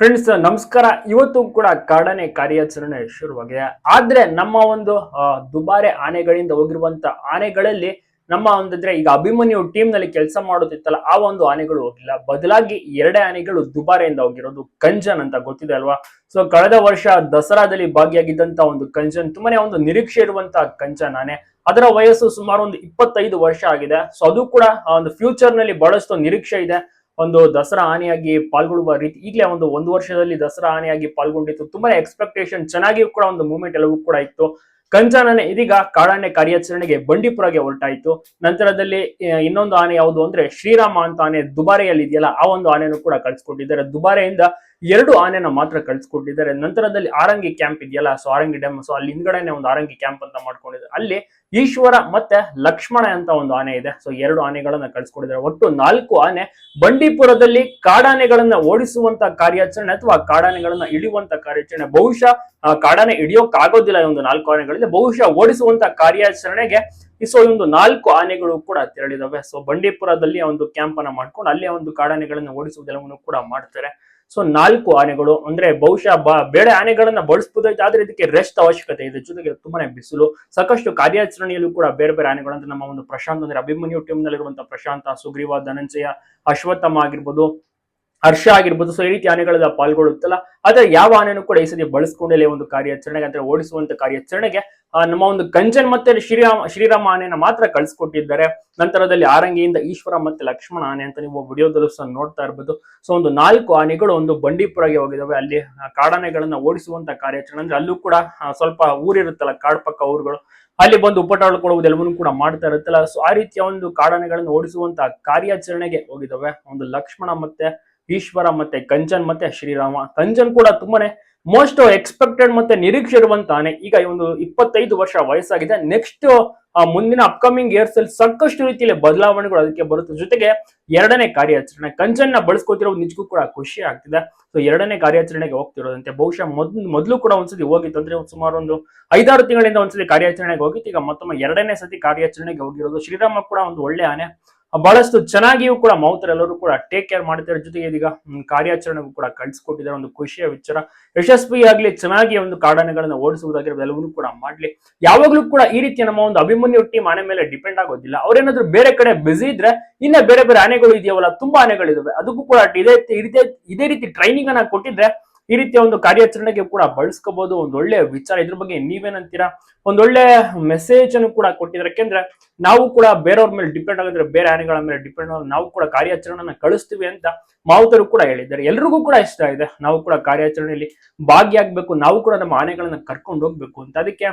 Friends ನಮಸ್ಕಾರ. ಇವತ್ತು ಕೂಡ ಕಾಡಾನೆ ಕಾರ್ಯಾಚರಣೆ ಶುರುವಾಗಿದೆ. ಆದ್ರೆ ನಮ್ಮ ಒಂದು ದುಬಾರೆ ಆನೆಗಳಿಂದ ಹೋಗಿರುವಂತ ಆನೆಗಳಲ್ಲಿ ನಮ್ಮ ಒಂದಂದ್ರೆ ಈಗ ಅಭಿಮನ್ಯು ಟೀಮ್ನಲ್ಲಿ ಕೆಲಸ ಮಾಡುತ್ತಿತ್ತಲ್ಲ, ಆ ಒಂದು ಆನೆಗಳು ಹೋಗಿಲ್ಲ. ಬದಲಾಗಿ ಎರಡೇ ಆನೆಗಳು ದುಬಾರೆಯಿಂದ ಹೋಗಿರೋದು ಕಂಜನ್ ಅಂತ ಗೊತ್ತಿದೆ ಅಲ್ವಾ? ಸೊ ಕಳೆದ ವರ್ಷ ದಸರಾದಲ್ಲಿ ಭಾಗಿಯಾಗಿದ್ದಂತ ಒಂದು ಕಂಜನ್, ತುಂಬಾನೇ ಒಂದು ನಿರೀಕ್ಷೆ ಇರುವಂತ ಕಂಜನ್ ಆನೆ. ಅದರ ವಯಸ್ಸು ಸುಮಾರು ಒಂದು ಇಪ್ಪತ್ತೈದು ವರ್ಷ ಆಗಿದೆ. ಸೊ ಅದು ಕೂಡ ಒಂದು ಫ್ಯೂಚರ್ನಲ್ಲಿ ಬಹಳಷ್ಟು ನಿರೀಕ್ಷೆ ಇದೆ. ಒಂದು ದಸರಾ ಆನೆಯಾಗಿ ಪಾಲ್ಗೊಳ್ಳುವ ರೀತಿ, ಈಗಲೇ ಒಂದು ಒಂದು ವರ್ಷದಲ್ಲಿ ದಸರಾ ಆನೆಯಾಗಿ ಪಾಲ್ಗೊಂಡಿತ್ತು. ತುಂಬಾ ಎಕ್ಸ್ಪೆಕ್ಟೇಷನ್ ಚೆನ್ನಾಗಿಯೂ ಕೂಡ ಒಂದು ಮೂಮೆಂಟ್ ಎಲ್ಲವೂ ಕೂಡ ಇತ್ತು. ಕಂಚಾನನೆ ಇದೀಗ ಕಾಡಾನೆ ಕಾರ್ಯಾಚರಣೆಗೆ ಬಂಡೀಪುರಗೆ ಹೊರಟಾಯಿತು. ನಂತರದಲ್ಲಿ ಇನ್ನೊಂದು ಆನೆ ಯಾವುದು ಅಂದ್ರೆ ಶ್ರೀರಾಮ ಅಂತ ಆನೆ ದುಬಾರೆಯಲ್ಲಿ ಇದೆಯಲ್ಲ ಆ ಒಂದು ಆನೆಯನ್ನು ಕೂಡ ಕಳ್ಸಿಕೊಂಡಿದ್ದಾರೆ. ದುಬಾರೆಯಿಂದ ಎರಡು ಆನೆನ ಮಾತ್ರ ಕಳ್ಸಿಕೊಟ್ಟಿದ್ದಾರೆ. ನಂತರದಲ್ಲಿ ಆರಂಗಿ ಕ್ಯಾಂಪ್ ಇದೆಯಲ್ಲ ಸೊ ಆರಂಗಿ ಡ್ಯಾಮ್ ಸೊ ಅಲ್ಲಿ ಹಿಂದ್ಗಡೆನೆ ಒಂದು ಆರಂಗಿ ಕ್ಯಾಂಪ್ ಅಂತ ಮಾಡ್ಕೊಂಡಿದ್ದಾರೆ. ಅಲ್ಲಿ ಈಶ್ವರ ಮತ್ತೆ ಲಕ್ಷ್ಮಣ ಅಂತ ಒಂದು ಆನೆ ಇದೆ. ಸೊ ಎರಡು ಆನೆಗಳನ್ನ ಕಳ್ಸಿಕೊಟ್ಟಿದ್ದಾರೆ. ಒಟ್ಟು ನಾಲ್ಕು ಆನೆ ಬಂಡೀಪುರದಲ್ಲಿ ಕಾಡಾನೆಗಳನ್ನ ಓಡಿಸುವಂತ ಕಾರ್ಯಾಚರಣೆ ಅಥವಾ ಕಾಡಾನೆಗಳನ್ನ ಇಳಿಯುವಂತ ಕಾರ್ಯಾಚರಣೆ. ಬಹುಶಃ ಕಾಡಾನೆ ಹಿಡಿಯೋಕ್ ಆಗೋದಿಲ್ಲ ಈ ಒಂದು ನಾಲ್ಕು ಆನೆಗಳಿಂದ ಬಹುಶಃ ಓಡಿಸುವಂತ ಕಾರ್ಯಾಚರಣೆಗೆ ಸೊ ಈ ಒಂದು ನಾಲ್ಕು ಆನೆಗಳು ಕೂಡ ತೆರಳಿದವೆ. ಸೊ ಬಂಡೀಪುರದಲ್ಲಿ ಒಂದು ಕ್ಯಾಂಪ್ ಅನ್ನ ಮಾಡ್ಕೊಂಡು ಅಲ್ಲೇ ಒಂದು ಕಾಡಾನೆಗಳನ್ನ ಓಡಿಸುವುದೆಲ್ಲವನ್ನು ಕೂಡ ಮಾಡ್ತಾರೆ. ಸೊ ನಾಲ್ಕು ಆನೆಗಳು, ಅಂದ್ರೆ ಬಹುಶಃ ಬ- ಬೇರೆ ಆನೆಗಳನ್ನ ಬಳಸಬಹುದಾಯ್ತು ಆದ್ರೆ ಇದಕ್ಕೆ ರೆಸ್ಟ್ ಅವಶ್ಯಕತೆ ಇದೆ. ಜೊತೆಗೆ ತುಂಬಾನೇ ಬಿಸಿಲು. ಸಾಕಷ್ಟು ಕಾರ್ಯಾಚರಣೆಯಲ್ಲೂ ಕೂಡ ಬೇರೆ ಬೇರೆ ಆನೆಗಳು ಅಂದ್ರೆ ನಮ್ಮ ಒಂದು ಪ್ರಶಾಂತ್, ಅಂದ್ರೆ ಅಭಿಮನ್ಯು ಟೀಮ್ ನಲ್ಲಿರುವಂತಹ ಪ್ರಶಾಂತ, ಸುಗ್ರೀವ, ಧನಂಜಯ, ಅಶ್ವತ್ಥಮ್ಮ ಆಗಿರ್ಬೋದು. ಹರ್ಷ ಆಗಿರ್ಬೋದು. ಸೊ ಈ ರೀತಿ ಆನೆಗಳೆಲ್ಲ ಪಾಲ್ಗೊಳ್ಳುತ್ತಲ್ಲ. ಆದ್ರೆ ಯಾವ ಆನೆನೂ ಕೂಡ ಈ ಸತಿ ಬಳಸ್ಕೊಂಡಿಲ್ಲ ಒಂದು ಕಾರ್ಯಾಚರಣೆಗೆ. ಅಂದ್ರೆ ಓಡಿಸುವಂತ ಕಾರ್ಯಾಚರಣೆಗೆ. ನಮ್ಮ ಒಂದು ಗಂಜನ್ ಮತ್ತೆ ಶ್ರೀರಾಮ ಶ್ರೀರಾಮ ಆನೆನ ಮಾತ್ರ ಕಳಿಸ್ಕೊಟ್ಟಿದ್ದಾರೆ. ನಂತರದಲ್ಲಿ ಆರಂಗಿಯಿಂದ ಈಶ್ವರ ಮತ್ತೆ ಲಕ್ಷ್ಮಣ ಆನೆ ಅಂತ ನೀವು ವಿಡಿಯೋದಲ್ಲೂ ಸಹ ನೋಡ್ತಾ ಇರ್ಬೋದು. ಸೊ ಒಂದು ನಾಲ್ಕು ಆನೆಗಳು ಒಂದು ಬಂಡೀಪುರಗೆ ಹೋಗಿದಾವೆ. ಅಲ್ಲಿ ಕಾಡಾನೆಗಳನ್ನ ಓಡಿಸುವಂತ ಕಾರ್ಯಾಚರಣೆ. ಅಂದ್ರೆ ಅಲ್ಲೂ ಕೂಡ ಸ್ವಲ್ಪ ಊರಿರುತ್ತಲ್ಲ ಕಾಡ್ ಪಕ್ಕ ಊರುಗಳು. ಅಲ್ಲಿ ಬಂದು ಉಪಟಾಳ ಕೊಡುವುದೆಲ್ಲವನ್ನೂ ಕೂಡ ಮಾಡ್ತಾ ಇರುತ್ತಲ್ಲ. ಸೊ ಆ ರೀತಿಯ ಒಂದು ಕಾಡಾನೆಗಳನ್ನು ಓಡಿಸುವಂತ ಕಾರ್ಯಾಚರಣೆಗೆ ಹೋಗಿದಾವೆ. ಒಂದು ಲಕ್ಷ್ಮಣ ಮತ್ತೆ ಈಶ್ವರ ಮತ್ತೆ ಕಂಚನ್ ಮತ್ತೆ ಶ್ರೀರಾಮ. ಕಂಚನ್ ಕೂಡ ತುಂಬಾನೇ ಮೋಸ್ಟ್ ಎಕ್ಸ್ಪೆಕ್ಟೆಡ್ ಮತ್ತೆ ನಿರೀಕ್ಷೆ ಇರುವಂತ ಆನೆ ಈಗ ಒಂದು ಇಪ್ಪತ್ತೈದು ವರ್ಷ ವಯಸ್ಸಾಗಿದೆ. ನೆಕ್ಸ್ಟ್ ಮುಂದಿನ ಅಪ್ಕಮಿಂಗ್ ಇಯರ್ಸ್ ಅಲ್ಲಿ ಸಾಕಷ್ಟು ರೀತಿಯಲ್ಲಿ ಬದಲಾವಣೆಗಳು ಅದಕ್ಕೆ ಬರುತ್ತೆ. ಜೊತೆಗೆ ಎರಡನೇ ಕಾರ್ಯಾಚರಣೆ, ಕಂಚನ್ನ ಬಳಸ್ಕೋತಿರೋ ನಿಜಕ್ಕೂ ಕೂಡ ಖುಷಿ ಆಗ್ತಿದೆ. ಸೊ ಎರಡನೇ ಕಾರ್ಯಾಚರಣೆಗೆ ಹೋಗ್ತಿರೋದಂತೆ. ಬಹುಶಃ ಮೊದ್ಲು ಮೊದಲು ಕೂಡ ಒಂದ್ಸತಿ ಹೋಗಿತ್ತು. ಅಂದ್ರೆ ಸುಮಾರು ಒಂದು ಐದಾರು ತಿಂಗಳಿಂದ ಒಂದ್ಸತಿ ಕಾರ್ಯಾಚರಣೆಗೆ ಹೋಗಿತ್ತು. ಈಗ ಮತ್ತೊಮ್ಮೆ ಎರಡನೇ ಸತಿ ಕಾರ್ಯಾಚರಣೆಗೆ ಹೋಗಿರೋದು. ಶ್ರೀರಾಮ ಕೂಡ ಒಂದು ಒಳ್ಳೆ ಆನೆ. ಬಹಳಷ್ಟು ಚೆನ್ನಾಗಿಯೂ ಕೂಡ ಮೌತರೆಲ್ಲರೂ ಕೂಡ ಟೇಕ್ ಕೇರ್ ಮಾಡ್ತಾರೆ ಜೊತೆಗೆ ಇದೀಗ ಕಾರ್ಯಾಚರಣೆಗೂ ಕೂಡ ಕಳಿಸ್ಕೊಟ್ಟಿದ್ದಾರೆ. ಒಂದು ಖುಷಿಯ ವಿಚಾರ. ಯಶಸ್ವಿಯಾಗಲಿ ಚೆನ್ನಾಗಿ ಒಂದು ಕಾಡಾನೆಗಳನ್ನ ಓಡಿಸುವುದಾಗಿರ್ಬೋದು, ಎಲ್ಲವನ್ನೂ ಕೂಡ ಮಾಡ್ಲಿ. ಯಾವಾಗಲೂ ಕೂಡ ಈ ರೀತಿಯ ನಮ್ಮ ಒಂದು ಅಭಿಮನ್ಯು ಟೀಮ್ ಆನೆ ಮೇಲೆ ಡಿಪೆಂಡ್ ಆಗೋದಿಲ್ಲ. ಅವ್ರೇನಾದ್ರೂ ಬೇರೆ ಕಡೆ ಬಿಸಿ ಇದ್ರೆ, ಇನ್ನ ಬೇರೆ ಬೇರೆ ಆನೆಗಳು ಇದೆಯವಲ್ಲ ತುಂಬಾ ಆನೆಗಳಿದಾವೆ. ಅದಕ್ಕೂ ಕೂಡ ಇದೇ ಇದೇ ಇದೇ ರೀತಿ ಟ್ರೈನಿಂಗ್ ಅನ್ನ ಕೊಟ್ಟಿದ್ರೆ ಈ ರೀತಿಯ ಒಂದು ಕಾರ್ಯಾಚರಣೆಗೆ ಕೂಡ ಬಳಸ್ಕೋಬಹುದು ಒಂದು ಒಳ್ಳೆ ವಿಚಾರ ಇದ್ರ ಬಗ್ಗೆ ನೀವೇನಂತೀರಾ? ಒಂದೊಳ್ಳೆ ಮೆಸೇಜ್ ಅನ್ನು ಕೂಡ ಕೊಟ್ಟಿದ್ದಾರೆ. ಯಾಕೆಂದ್ರೆ ನಾವು ಕೂಡ ಬೇರೆಯವ್ರ ಮೇಲೆ ಡಿಪೆಂಡ್ ಆಗಿದ್ರೆ ಬೇರೆ ಆನೆಗಳ ಮೇಲೆ ಡಿಪೆಂಡ್ ಆಗಿ ನಾವು ಕೂಡ ಕಾರ್ಯಾಚರಣೆನ ಕಳಿಸ್ತೀವಿ ಅಂತ ಮಾವುತರು ಕೂಡ ಹೇಳಿದ್ದಾರೆ. ಎಲ್ರಿಗೂ ಕೂಡ ಇಷ್ಟ ಇದೆ. ನಾವು ಕೂಡ ಕಾರ್ಯಾಚರಣೆಯಲ್ಲಿ ಭಾಗಿಯಾಗಬೇಕು. ನಾವು ಕೂಡ ನಮ್ಮ ಆನೆಗಳನ್ನ ಕರ್ಕೊಂಡು ಹೋಗ್ಬೇಕು ಅಂತ. ಅದಕ್ಕೆ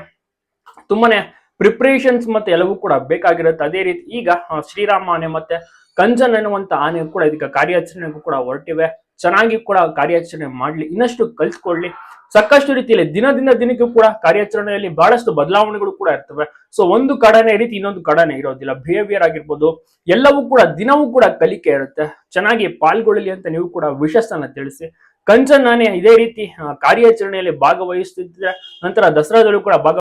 ತುಂಬಾನೇ ಪ್ರಿಪ್ರೇಷನ್ಸ್ ಮತ್ತೆ ಎಲ್ಲವೂ ಕೂಡ ಬೇಕಾಗಿರುತ್ತೆ. ಅದೇ ರೀತಿ ಈಗ ಶ್ರೀರಾಮ ಆನೆ ಮತ್ತೆ ಕಂಜನ್ ಅನ್ನುವಂತ ಆನೆ ಕೂಡ ಇದಕ್ಕೆ ಕಾರ್ಯಾಚರಣೆಗೂ ಕೂಡ ಹೊರಟಿವೆ. ಚೆನ್ನಾಗಿ ಕೂಡ ಕಾರ್ಯಾಚರಣೆ ಮಾಡಲಿ, ಇನ್ನಷ್ಟು ಕಲ್ತ್ಕೊಳ್ಳಿ. ಸಾಕಷ್ಟು ರೀತಿಯಲ್ಲಿ ದಿನದಿಂದ ದಿನಕ್ಕೂ ಕೂಡ ಕಾರ್ಯಾಚರಣೆಯಲ್ಲಿ ಬಹಳಷ್ಟು ಬದಲಾವಣೆಗಳು ಕೂಡ ಇರ್ತವೆ. ಸೊ ಒಂದು ಕಡನೆ ರೀತಿ ಇನ್ನೊಂದು ಕಡನೆ ಇರೋದಿಲ್ಲ. ಬಿಹೇವಿಯರ್ ಆಗಿರ್ಬೋದು, ಎಲ್ಲವೂ ಕೂಡ ದಿನವೂ ಕೂಡ ಕಲಿಕೆ ಇರುತ್ತೆ. ಚೆನ್ನಾಗಿ ಪಾಲ್ಗೊಳ್ಳಲಿ ಅಂತ ನೀವು ಕೂಡ ವಿಶಸ್ಸನ್ನ ತಿಳಿಸಿ. ಕಂಚನ್ ನಾನೇ ಇದೇ ರೀತಿ ಕಾರ್ಯಾಚರಣೆಯಲ್ಲಿ ಭಾಗವಹಿಸುತ್ತಿದ್ದೆ ನಂತರ ದಸರಾದಲ್ಲೂ ಕೂಡ ಭಾಗ